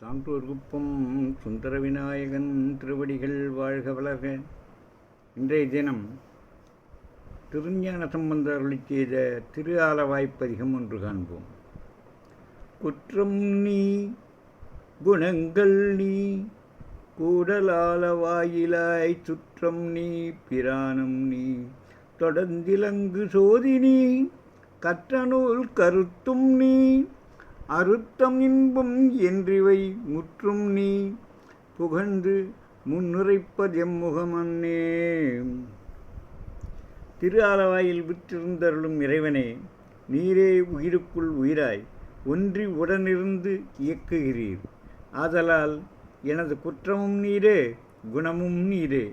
சான்றோர்குப்பம் சுந்தர விநாயகன் திருவடிகள் வாழ்க வளர்க இன்றைய தினம் திருஞான சம்பந்தர் அருளி செய்த திரு ஆலவாய்ப்பதிகம் ஒன்று காண்போம். குற்றம் நீ குணங்கள் நீ கூடலால வாயிலாய் சுற்றம் நீ பிராணம் நீ தொடர்ந்திலங்கு சோதினி கற்ற நூல் கருத்தும் நீ அறுத்தம் இன்பம் என்றிவை முற்றும் நீ. புகழ்ந்து முன்னுரைப்பதெம்முகமன்னே திரு ஆலவாயில் விற்றிருந்தருளும் இறைவனே நீரே உயிருக்குள் உயிராய் ஒன்றி உடனிருந்து இயக்குகிறீர். ஆதலால் எனது குற்றமும் நீரே குணமும் நீரே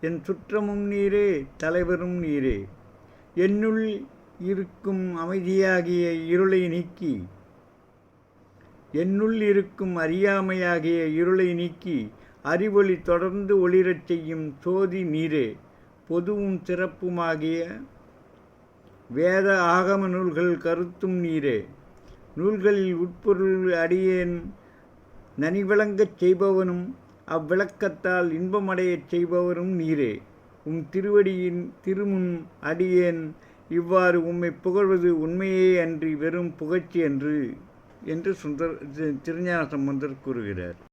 என் சுற்றமும் நீரே தலைவரும் நீரே. என்னுள் இருக்கும் அமைதியாகிய இருளை நீக்கி என்னுள் இருக்கும் அறியாமையாகிய இருளை நீக்கி அறிவொளி தொடர்ந்து ஒளிரச் செய்யும் சோதி நீரே. பொதுவும் சிறப்புமாகிய வேத ஆகம நூல்கள் கருத்தும் நீரே. நூல்களில் உட்பொருள் அடியேன் நனிவிளங்கச் செய்பவனும் அவ்விளக்கத்தால் இன்பமடையச் செய்பவரும் நீரே. உம் திருவடியின் திருமுன் அடியேன் இவ்வாறு உம்மை புகழ்வது உண்மையே அன்றி வெறும் புகழ்ச்சி என்று என்று சுந்தர் திருஞான சம்பந்தர் கூறுகிறார்